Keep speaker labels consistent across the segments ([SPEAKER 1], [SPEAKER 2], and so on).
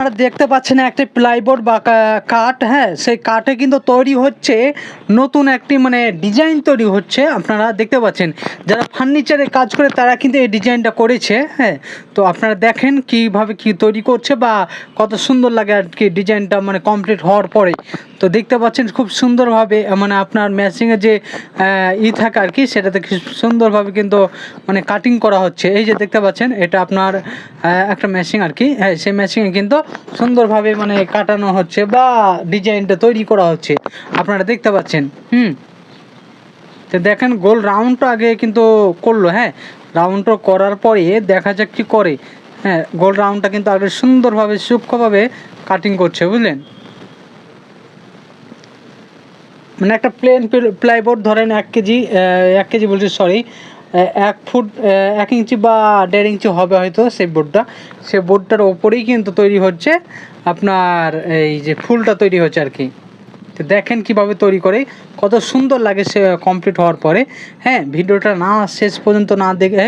[SPEAKER 1] আপনারা দেখতে পাচ্ছেন একটি প্লাইবোর্ড বা কাঠ হ্যাঁ সেই কাঠে কিন্তু তৈরি হচ্ছে, নতুন একটি মানে ডিজাইন তৈরি হচ্ছে, আপনারা দেখতে পাচ্ছেন। যারা ফার্নিচারে কাজ করে, তারা কিন্তু এই ডিজাইনটা করেছে হ্যাঁ। তো আপনারা দেখেন কীভাবে কি তৈরি করছে বা কত সুন্দর লাগে আর কি ডিজাইনটা মানে কমপ্লিট হওয়ার পরে। তো দেখতে পাচ্ছেন খুব সুন্দরভাবে মানে আপনার ম্যাচিংয়ে যে ই থাকে আর কি, সেটাতে সুন্দরভাবে কিন্তু মানে কাটিং করা হচ্ছে। এই যে দেখতে পাচ্ছেন, এটা আপনার একটা ম্যাচিং আর কি। হ্যাঁ সেই ম্যাচিংয়ে কিন্তু সুন্দরভাবে মানে কাটানো হচ্ছে বা ডিজাইনটা তৈরি করা হচ্ছে। আপনারা দেখতে পাচ্ছেন, হুম। তো দেখেন, গোল রাউন্ডটা আগে কিন্তু করল হ্যাঁ। রাউন্ডটা করার পরে দেখা যাক কি করে। হ্যাঁ গোল রাউন্ডটা কিন্তু আগে সুন্দরভাবে, সূক্ষ্মভাবে কাটিং করছে, বুঝলেন? মানে একটা প্লেন প্লাইবোর্ড ধরেন এক কেজি এক কেজি বলছি সরি এক ফুট এক ইঞ্চি বা দেড় ইঞ্চি হবে হয়তো সেই বোর্ডটা। সেই বোর্ডটার ওপরেই কিন্তু তৈরি হচ্ছে আপনার এই যে ফুলটা তৈরি হচ্ছে আর কি। তো দেখেন কীভাবে তৈরি করে, কত সুন্দর লাগে সে কমপ্লিট হওয়ার পরে। হ্যাঁ ভিডিওটা না শেষ পর্যন্ত না দেখে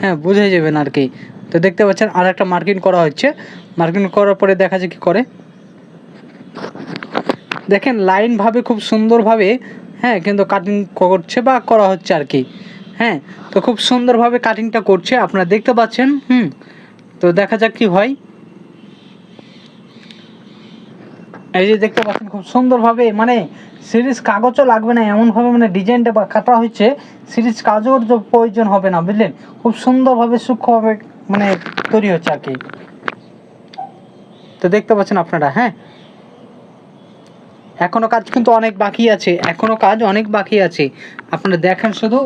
[SPEAKER 1] হ্যাঁ বুঝে যাবেন আর কি। তো দেখতে পাচ্ছেন আর একটা মার্কিং করা হচ্ছে। মার্কিং করার পরে দেখা যায় কি করে? দেখেন লাইনভাবে খুব সুন্দরভাবে হ্যাঁ কিন্তু কাটিং করছে বা করা হচ্ছে আর কি হ্যাঁ তো খুব সুন্দরভাবে কাটিংটা করছে, আপনারা দেখতে পাচ্ছেন, হুম, তো দেখা যাক কি হয়। এই যে দেখতে পাচ্ছেন, খুব সুন্দরভাবে মানে সিরিজ কাগজও লাগবে না, এমনভাবে মানে ডিজাইনটা বা কাটা হচ্ছে সিরিজ কাগজের প্রয়োজন হবে না, বুঝলেন? খুব সুন্দরভাবে সূক্ষ্মভাবে মানে তৈরি হচ্ছে আর কি। তো দেখতে পাচ্ছেন আপনারা হ্যাঁ এখনও কাজ কিন্তু অনেক বাকি আছে, এখনও কাজ অনেক বাকি আছে। আপনারা দেখেন শুধু।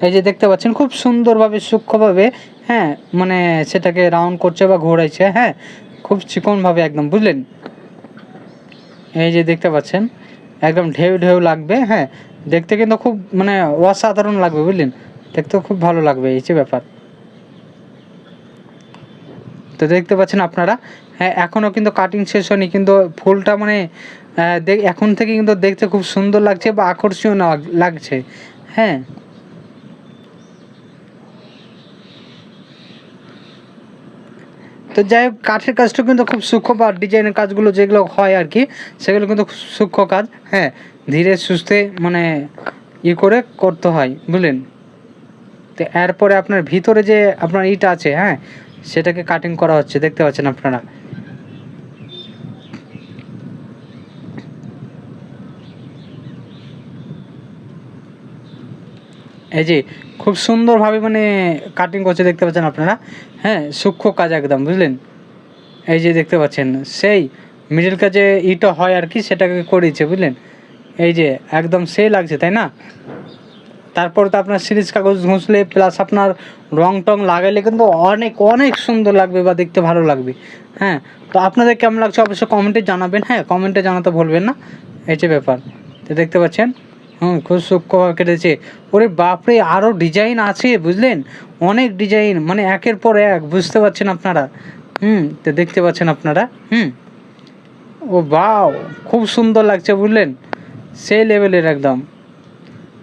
[SPEAKER 1] এই যে দেখতে পাচ্ছেন, খুব সুন্দরভাবে, সূক্ষ্মভাবে হ্যাঁ মানে সেটাকে রাউন্ড করছে বা ঘোরাইছে হ্যাঁ খুব চিকনভাবে একদম, বুঝলেন? এই যে দেখতে পাচ্ছেন, একদম ঢেউ ঢেউ লাগবে হ্যাঁ দেখতে কিন্তু খুব মানে অসাধারণ লাগবে, বুঝলেন? দেখতে খুব ভালো লাগবে, এই যে ব্যাপার। তো দেখতে পাচ্ছেন আপনারা হ্যাঁ এখনও কিন্তু কাটিং শেষ হয়নি, কিন্তু ফুলটা মানে এখন থেকে কিন্তু দেখতে খুব সুন্দর লাগছে বা আকর্ষণীয় লাগছে। হ্যাঁ। তো যাই হোক, কাঠের কাজটা কিন্তু খুব সূক্ষ্ম বা ডিজাইনের কাজগুলো যেগুলো হয় আর কি, সেগুলো কিন্তু খুব সূক্ষ্ম কাজ হ্যাঁ ধীরে সুস্থে মানে ই করে করতে হয়, বুঝলেন? তো এরপরে আপনার ভিতরে যে আপনার ইটা আছে হ্যাঁ সেটাকে কাটিং করা হচ্ছে, দেখতে পাচ্ছেন আপনারা। এই যে, খুব সুন্দরভাবে মানে কাটিং করছে, দেখতে পাচ্ছেন আপনারা? হ্যাঁ সূক্ষ্ম কাজ একদম, বুঝলেন? এই যে দেখতে পাচ্ছেন, সেই মিডিল কাজে ইটা হয় আর কি, সেটাকে করেছে, বুঝলেন? এই যে, একদম সেই লাগছে, তাই না? তারপর তো আপনার সিরিজ কাগজ ঘষলে প্লাস আপনার রং টং লাগাইলে কিন্তু অনেক অনেক সুন্দর লাগবে বা দেখতে ভালো লাগবে। হ্যাঁ তো আপনাদের কেমন লাগছে? অবশ্যই কমেন্টে জানাবেন। হ্যাঁ কমেন্টে জানাতে ভুলবেন না। এই যে ব্যাপার, তো দেখতে পাচ্ছেন হুম, খুব সূক্ষ্মভাবে কেটেছে ওরে বাপরে আরও ডিজাইন আছে, বুঝলেন? অনেক ডিজাইন মানে একের পর এক, বুঝতে পারছেন আপনারা? হুম, তো দেখতে পাচ্ছেন আপনারা? হুম। ও বাও, খুব সুন্দর লাগছে, বুঝলেন? সেই লেভেলের একদম।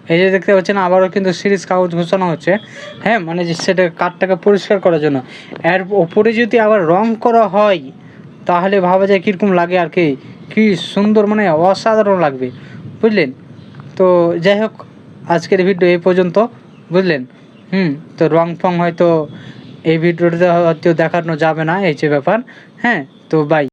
[SPEAKER 1] এই যে দেখতে পাচ্ছেন, আবারও কিন্তু সিরিজ কাগজ ঘোষণা হচ্ছে। হ্যাঁ মানে যে সেটা কাঠটাকে পরিষ্কার করার জন্য। এর ওপরে যদি আবার রং করা হয়, তাহলে ভাবা যায় কীরকম লাগে আর কি। কী সুন্দর মানে অসাধারণ লাগবে, বুঝলেন? তো যাই হোক, আজকের ভিডিও এই পর্যন্ত, বুঝলেন? হুম, তো রং ফং হয়তো এই ভিডিওটা হয়তো দেখানো যাবে না, এই যে ব্যাপার। হ্যাঁ তো বাই